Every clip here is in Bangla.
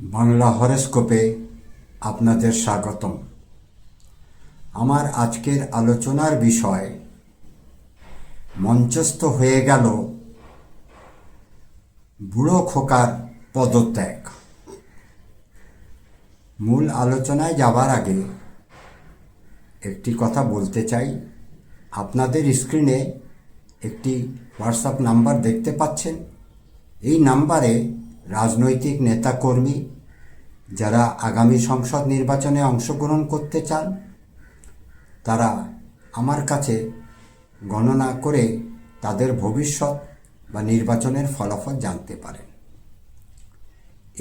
বাংলা হরস্কোপে আপনাদের স্বাগতম। আমার আজকের আলোচনার বিষয়, মঞ্চস্থ হয়ে গেল বুড়ো খোকার পদত্যাগ। মূল আলোচনায় যাবার আগে একটি কথা বলতে চাই। আপনাদের স্ক্রিনে একটি হোয়াটসঅ্যাপ নাম্বার দেখতে পাচ্ছেন। এই নাম্বারে রাজনৈতিক নেতাকর্মী যারা আগামী সংসদ নির্বাচনে অংশগ্রহণ করতে চান, তারা আমার কাছে গণনা করে তাদের ভবিষ্যৎ বা নির্বাচনের ফলাফল জানতে পারেন।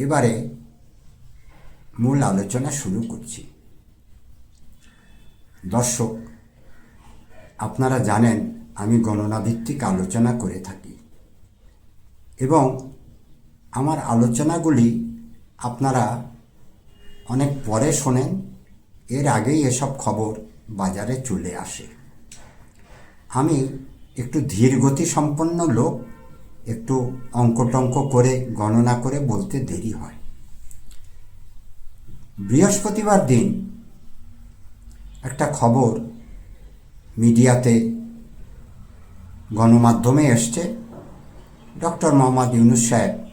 এবারে মূল আলোচনা শুরু করছি। দর্শক, আপনারা জানেন আমি গণনা ভিত্তিক আলোচনা করে থাকি এবং আমার আলোচনাগুলি আপনারা অনেক পরে শোনেন, এর আগেই এসব খবর বাজারে চলে আসে। আমি একটু ধীর গতি সম্পন্ন লোক, একটু অঙ্কটঙ্ক করে, গণনা করে বলতে দেরি হয়। বৃহস্পতিবার দিন একটা খবর মিডিয়াতে গণমাধ্যমে এসছে। ডক্টর মোহাম্মদ ইউনুস সাহেব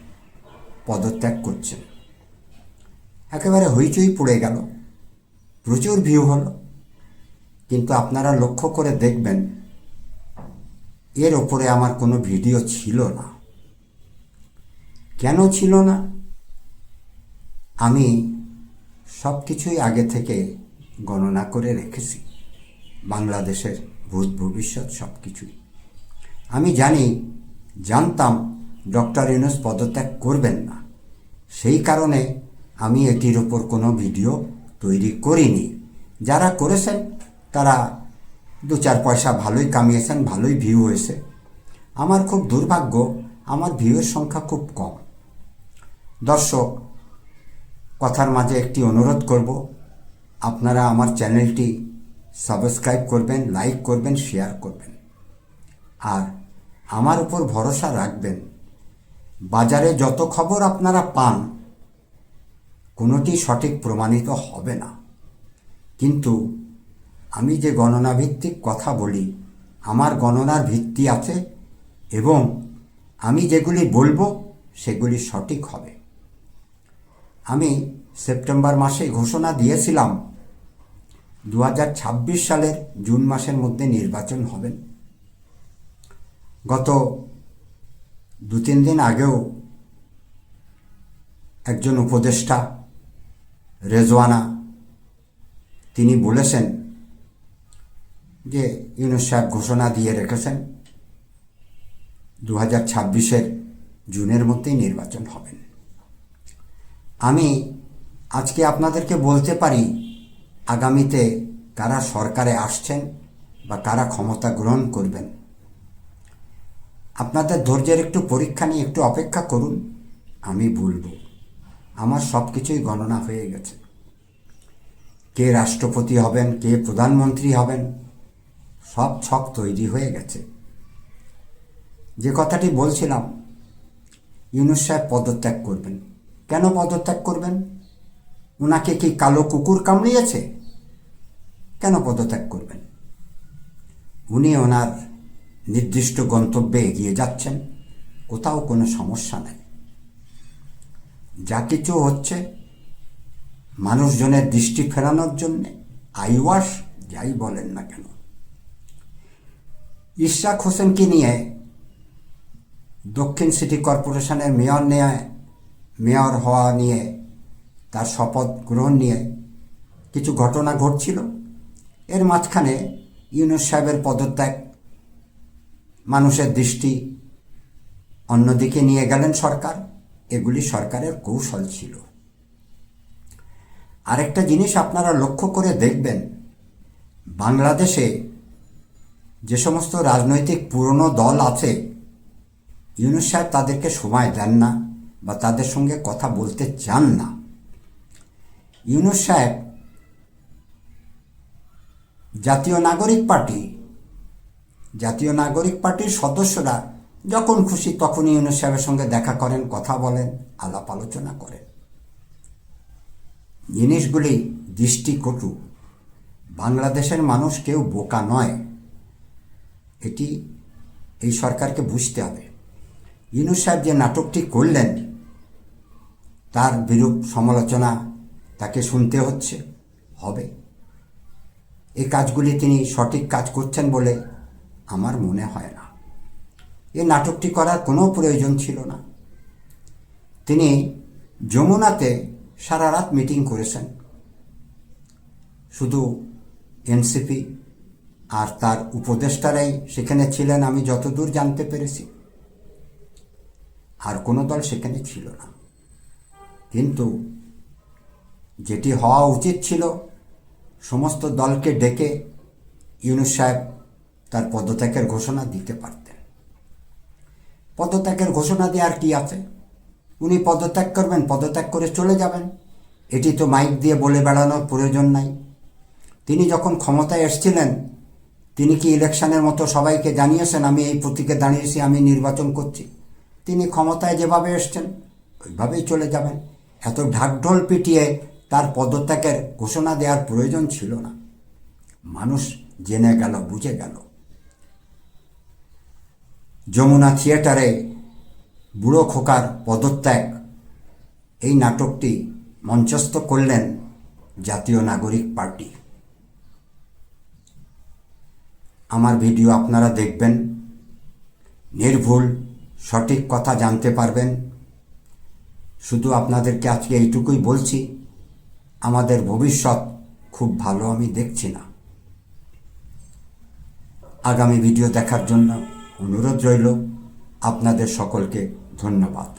পদত্যাগ করছেন একেবারে হইচই পড়ে গেল। প্রচুর ভিউ হলো। কিন্তু আপনারা লক্ষ্য করে দেখবেন, এর ওপরে আমার কোনো ভিডিও ছিল না। কেন ছিল না? আমি সব কিছুই আগে থেকে গণনা করে রেখেছি। বাংলাদেশের ভূত ভবিষ্যৎ সব কিছুই আমি জানি, জানতাম ডক্টর ইউনুস পদত্যাগ করবেন না। সেই কারণে আমি এটির ওপর কোনো ভিডিও তৈরি করিনি। যারা করেছেন, তারা দু চার পয়সা ভালোই কামিয়েছেন, ভালোই ভিউ হয়েছে। আমার খুব দুর্ভাগ্য, আমার ভিউয়ের সংখ্যা খুব কম। দর্শক, কথার মাঝে একটি অনুরোধ করব। আপনারা আমার চ্যানেলটি সাবস্ক্রাইব করবেন, লাইক করবেন শেয়ার করবেন। আর আমার উপর ভরসা রাখবেন। বাজারে যত খবর আপনারা পান, কোনোটি সঠিক প্রমাণিত হবে না। কিন্তু আমি যে গণনা ভিত্তিক কথা বলি, আমার গণনার ভিত্তি আছে এবং আমি যেগুলি বলব, সেগুলি সঠিক হবে। আমি সেপ্টেম্বর মাসে ঘোষণা দিয়েছিলাম দু হাজার ছাব্বিশ সালের জুন মাসের মধ্যে নির্বাচন হবেন গত দু, তিন দিন আগেও একজন উপদেষ্টা, রেজওয়ানা, তিনি বলেছেন যে ইউনুস সাহেব ঘোষণা দিয়ে রেখেছেন দু হাজার ছাব্বিশের জুনের মধ্যেই নির্বাচন হবেন আমি আজকে আপনাদেরকে বলতে পারি আগামীতে কারা সরকারে আসছেন বা কারা ক্ষমতা গ্রহণ করবেন। আপনাদের ধৈর্যের একটু পরীক্ষা নিয়ে একটু অপেক্ষা করুন, আমি বলব, আমার সব কিছুই গণনা হয়ে গেছে। কে রাষ্ট্রপতি হবেন, কে প্রধানমন্ত্রী হবেন, সব ছক তৈরি হয়ে গেছে। যে কথাটি বলছিলাম, ইউনুস সাহেব পদত্যাগ করবেন। কেন পদত্যাগ করবেন? ওনাকে কি কালো কুকুর কামড়িয়েছে? কেন পদত্যাগ করবেন? উনি ওনার নির্দিষ্ট গন্তব্যে এগিয়ে যাচ্ছেন, কোথাও কোনো সমস্যা নেই। যা কিছু হচ্ছে, মানুষজনের দৃষ্টি ফেরানোর জন্যে আইওয়াস যাই বলেন না কেন। ইশাক হোসেনকে নিয়ে দক্ষিণ সিটি কর্পোরেশনের মেয়র নিয়ে, মেয়র হওয়া নিয়ে, তার শপথ গ্রহণ নিয়ে কিছু ঘটনা ঘটছিল। এর মাঝখানে ইউনুস সাহেবের পদত্যাগ মানুষের দৃষ্টি অন্যদিকে নিয়ে গেলেন সরকার। এগুলি সরকারের কৌশল ছিল। আরেকটা জিনিস আপনারা লক্ষ্য করে দেখবেন, বাংলাদেশে যে সমস্ত রাজনৈতিক পুরনো দল আছে, ইউনুস সাহেব তাদেরকে সময় দেন না বা তাদের সঙ্গে কথা বলতে চান না। ইউনুস সাহেব জাতীয় নাগরিক পার্টি জাতীয় নাগরিক পার্টির সদস্যরা যখন খুশি তখনই ইউনুস সাহেবের সঙ্গে দেখা করেন, কথা বলেন, আলাপ আলোচনা করেন। জিনিসগুলি দৃষ্টিকটু। বাংলাদেশের মানুষ কেউ বোকা নয়। এটি এই সরকারকে বুঝতে হবে। ইউনুস সাহেব যে নাটকটি করলেন, তার বিরূপ সমালোচনা তাকে শুনতে হচ্ছে, হবে। এই কাজগুলি তিনি সঠিক কাজ করছেন বলে আমার মনে হয় না। এই নাটকটি করার কোনো প্রয়োজন ছিল না। তিনি যমুনাতে সারা রাত মিটিং করেছেন। শুধু এনসিপি আর তার উপদেষ্টারাই সেখানে ছিলেন, আমি যতদূর জানতে পেরেছি। আর কোনো দল সেখানে ছিল না। কিন্তু যেটি হওয়া উচিত ছিল, সমস্ত দলকে ডেকে ইউনুস সাহেব তার পদত্যাগের ঘোষণা দিতে পারতেন। পদত্যাগের ঘোষণা দিয়ে আর কি আছে? উনি পদত্যাগ করবেন, পদত্যাগ করে চলে যাবেন। এটি তো মাইক দিয়ে বলে বেড়ানোর প্রয়োজন নাই। তিনি যখন ক্ষমতায় এসছিলেন, তিনি কি ইলেকশনের মতো সবাইকে জানিয়েছেন, আমি এই প্রতীকে দাঁড়িয়েছি, আমি নির্বাচন করছি তিনি ক্ষমতায় যেভাবে এসছেন, ওইভাবেই চলে যাবেন। এত ঢাকঢোল পিটিয়ে তার পদত্যাগের ঘোষণা দেওয়ার প্রয়োজন ছিল না। মানুষ জেনে গেল, বুঝে গেল। যমুনা থিয়েটারে বুড়ো খোকার পদত্যাগ। এই নাটকটি মঞ্চস্থ করলেন জাতীয় নাগরিক পার্টি। আমার ভিডিও আপনারা দেখবেন। নির্ভুল, সঠিক কথা জানতে পারবেন। শুধু আপনাদেরকে আজকে এইটুকুই বলছি, আমাদের ভবিষ্যৎ খুব ভালো আমি দেখছি না। আগামী ভিডিও দেখার জন্য অনুরোধ রইল আপনাদের সকলকে ধন্যবাদ।